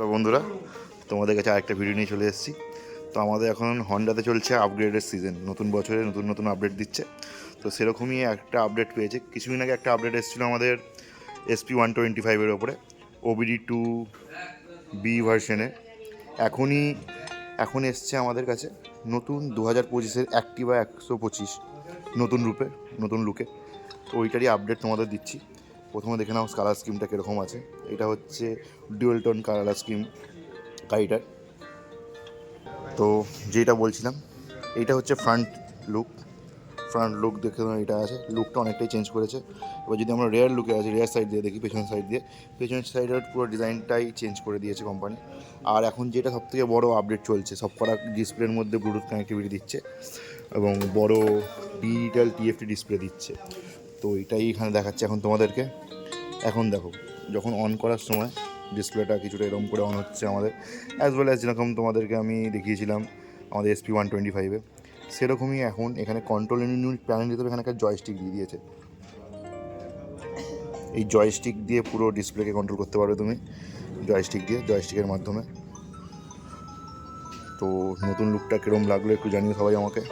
Hello বন্ধুরা, তোমাদের কাছে আরেকটা ভিডিও নিয়ে চলে এসেছি। তো আমাদের এখন হন্ডাতে চলছে আপগ্রেডের সিজন নতুন বছরে নতুন নতুন আপডেট দিচ্ছে। তো সেরকমই একটা আপডেট পেয়েছে। কিছুদিন আগে একটা আপডেট এসেছিল আমাদের এসপি ওয়ান টোয়েন্টি ফাইভের ওপরে ওবিডি টু বি ভার্সনে এখনই, এখন এসছে আমাদের কাছে নতুন দু হাজার পঁচিশের অ্যাক্টিভা একশো পঁচিশ নতুন রূপে, নতুন লুকে তো ওইটারই আপডেট তোমাদের দিচ্ছি। প্রথমে দেখে নাও কালার স্কিমটা কীরকম আছে। এটা হচ্ছে ডুয়েল টোন কালার স্কিম গাড়িটার তো যেটা বলছিলাম, এটা হচ্ছে ফ্রন্ট লুক ফ্রন্ট লুক দেখে এটা আছে। লুকটা অনেকটাই চেঞ্জ করেছে। এবার যদি আমরা রেয়ার লুকে আছে রেয়ার সাইড দিয়ে দেখি, পেছনের সাইড দিয়ে। পেছনের সাইডের পুরো ডিজাইনটাই চেঞ্জ করে দিয়েছে কোম্পানি আর এখন যেটা সবথেকে বড় আপডেট চলছে, সব করা ডিসপ্লের মধ্যে ব্লুটুথ কানেক্টিভিটি দিচ্ছে এবং বড় ডিজিটাল টিএফটি ডিসপ্লে দিচ্ছে। তো এটাই এখানে দেখাচ্ছে এখন তোমাদেরকে। এখন দেখো, যখন অন করার সময় ডিসপ্লেটা কিছুটা এরকম করে অন হচ্ছে আমাদের। অ্যাজ ওয়েল অ্যাজ যেরকম তোমাদেরকে আমি দেখিয়েছিলাম আমাদের এসপি ওয়ান টোয়েন্টি ফাইভে সেরকমই এখন এখানে কন্ট্রোল ইউনিট প্যানেল হিসেবে এখানে একটা জয়স্টিক দিয়ে দিয়েছে। এই জয়স্টিক দিয়ে পুরো ডিসপ্লেকে কন্ট্রোল করতে পারবে তুমি। জয়স্টিক দিয়ে জয়স্টিকের মাধ্যমে। তো নতুন লুকটা কীরকম লাগল একটু জানিও সবাই আমাকে।